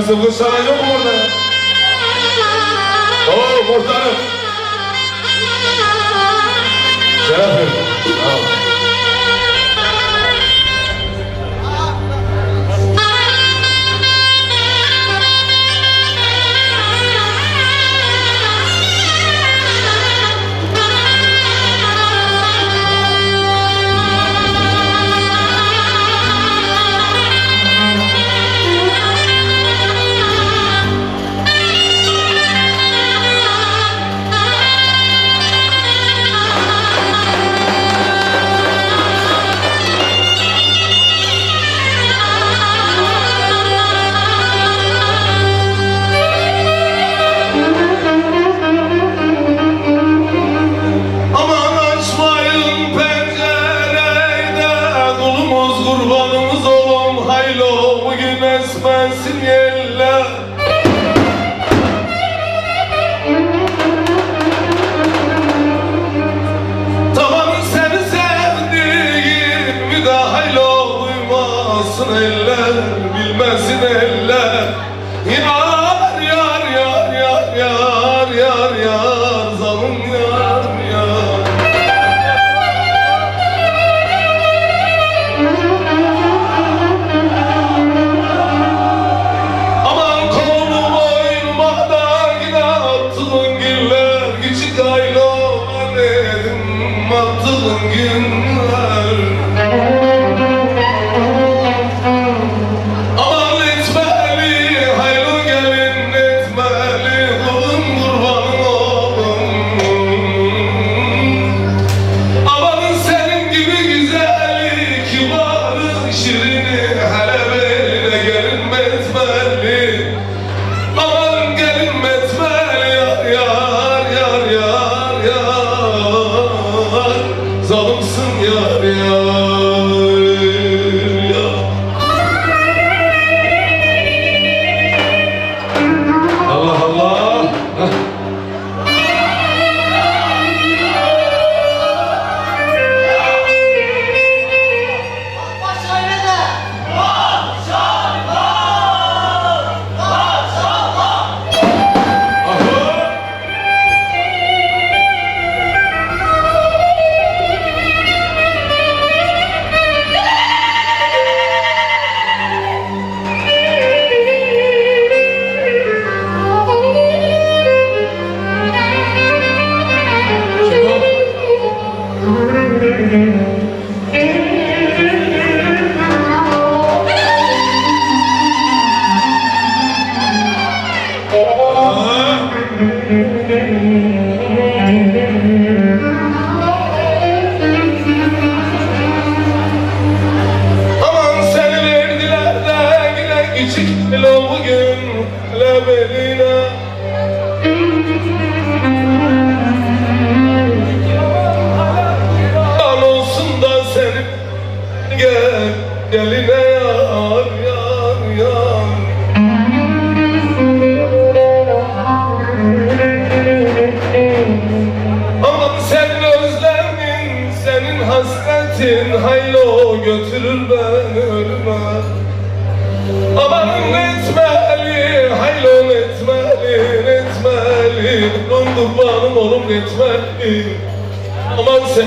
Sakın zıvgın saray yok mu burada ya? Oo, muhtarım. Şeref verin.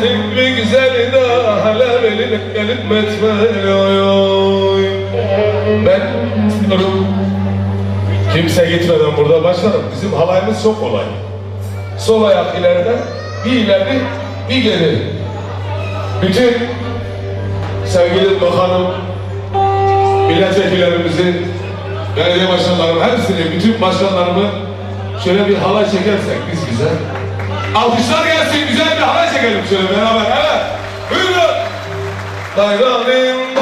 Senin bir güzelin hala benim benim oy oy. Ben durum Kimse gitmeden burada başladım. Bizim halayımız çok kolay. Sol ayak ileride Bir ileri bir geri. Bütün Sevgili bakanım Milletvekillerimizi Belediye başkanlarım hepsini bütün başkanlarımı Şöyle bir halay çekersek biz bize Alkışlar gelsin, güzel bir hava çekelim şöyle beraber. Evet, buyurun. Bayramın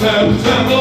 Temple.